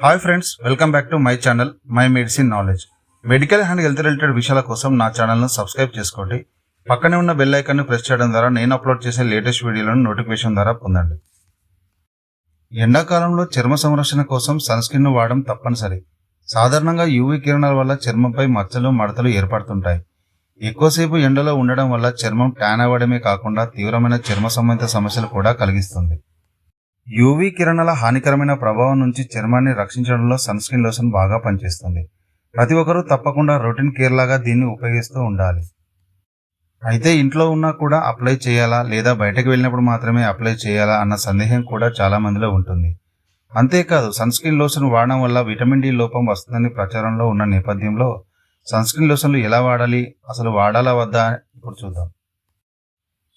Hi friends welcome back to my channel my medicine knowledge medical and health related విషయాల కోసం నా ఛానల్ను subscribe చేసుకోండి. పక్కనే ఉన్న బెల్ ఐకాన్ని ప్రెస్ చేయడం ద్వారా నేను అప్లోడ్ చేసే లేటెస్ట్ వీడియోలను నోటిఫికేషన్ ద్వారా పొందండి. ఎండాకాలంలో చర్మ సంరక్షణ కోసం సన్స్క్రీన్ను వాడడం తప్పనిసరి. సాధారణంగా యూవీ కిరణాల వల్ల చర్మంపై మచ్చలు మడతలు ఏర్పడుతుంటాయి. ఎక్కువసేపు ఎండలో ఉండడం వల్ల చర్మం ట్యాన్ అవ్వడమే కాకుండా తీవ్రమైన చర్మ సంబంధిత సమస్యలు కూడా కలిగిస్తుంది. యూవీ కిరణాల హానికరమైన ప్రభావం నుంచి చర్మాన్ని రక్షించడంలో సన్ స్క్రీన్ లోషన్ బాగా పనిచేస్తుంది. ప్రతి ఒక్కరూ తప్పకుండా రొటీన్ కేర్ లాగా దీన్ని ఉపయోగిస్తూ ఉండాలి. అయితే ఇంట్లో ఉన్నా కూడా అప్లై చేయాలా లేదా బయటకు వెళ్ళినప్పుడు మాత్రమే అప్లై చేయాలా అన్న సందేహం కూడా చాలా మందిలో ఉంటుంది. అంతేకాదు సన్ స్క్రీన్ లోషన్ వాడడం వల్ల విటమిన్ డి లోపం వస్తుందని ప్రచారంలో ఉన్న నేపథ్యంలో సన్ స్క్రీన్ లోషన్లు ఎలా వాడాలి అసలు వాడాలా వద్దా ఇప్పుడు చూద్దాం.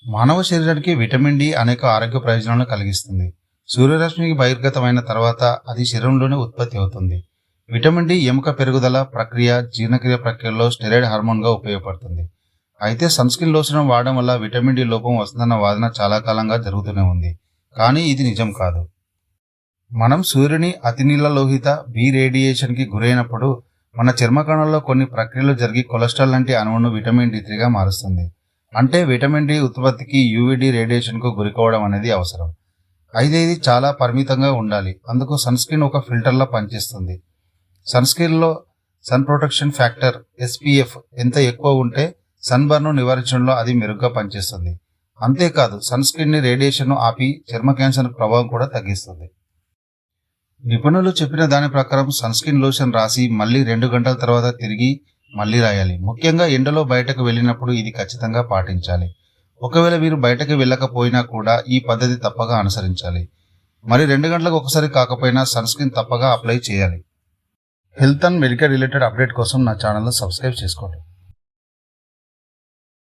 మానవ శరీరానికి విటమిన్ డి అనేక ఆరోగ్య ప్రయోజనాలను కలిగిస్తుంది. సూర్యరశ్మికి బహిర్గతమైన తర్వాత అది శరీరంలోనే ఉత్పత్తి అవుతుంది. విటమిన్ డి ఎముక పెరుగుదల ప్రక్రియ జీర్ణక్రియ ప్రక్రియలో స్టెరాయిడ్ హార్మోన్గా ఉపయోగపడుతుంది. అయితే సన్ స్క్రీన్ లోషన్ వాడడం వల్ల విటమిన్ డి లోపం వస్తుందన్న వాదన చాలా కాలంగా జరుగుతూనే ఉంది. కానీ ఇది నిజం కాదు. మనం సూర్యుని అతినీల లోహిత బి రేడియేషన్కి గురైనప్పుడు మన చర్మకణంలో కొన్ని ప్రక్రియలు జరిగి కొలెస్ట్రాల్ లాంటి అణువును విటమిన్ డి త్రీగా మారుస్తుంది. అంటే విటమిన్ డి ఉత్పత్తికి యూవిడి రేడియేషన్కు గురికోవడం అనేది అవసరం. అయితే చాలా పరిమితంగా ఉండాలి. అందుకు సన్ స్క్రీన్ ఒక ఫిల్టర్లా పనిచేస్తుంది. సన్ స్క్రీన్లో సన్ ప్రొటెక్షన్ ఫ్యాక్టర్ ఎస్పీఎఫ్ ఎంత ఎక్కువ ఉంటే సన్ నివారించడంలో అది మెరుగ్గా పనిచేస్తుంది. అంతేకాదు సన్ స్క్రీన్ని రేడియేషన్ను ఆపి చర్మ క్యాన్సర్ ప్రభావం కూడా తగ్గిస్తుంది. నిపుణులు చెప్పిన దాని ప్రకారం సన్ స్క్రీన్ లోషన్ రాసి మళ్ళీ రెండు గంటల తర్వాత తిరిగి మళ్ళీ రాయాలి. ముఖ్యంగా ఎండలో బయటకు వెళ్ళినప్పుడు ఇది ఖచ్చితంగా పాటించాలి. ఒకవేళ మీరు బయటకు వెళ్ళకపోయినా కూడా ఈ పద్ధతి తప్పగా అనుసరించాలి. మరి రెండు గంటలకు ఒకసారి కాకపోయినా సన్ స్క్రీన్ తప్పగా అప్లై చేయాలి. Health and medical related update కోసం నా ఛానల్ను సబ్స్క్రైబ్ చేసుకోండి.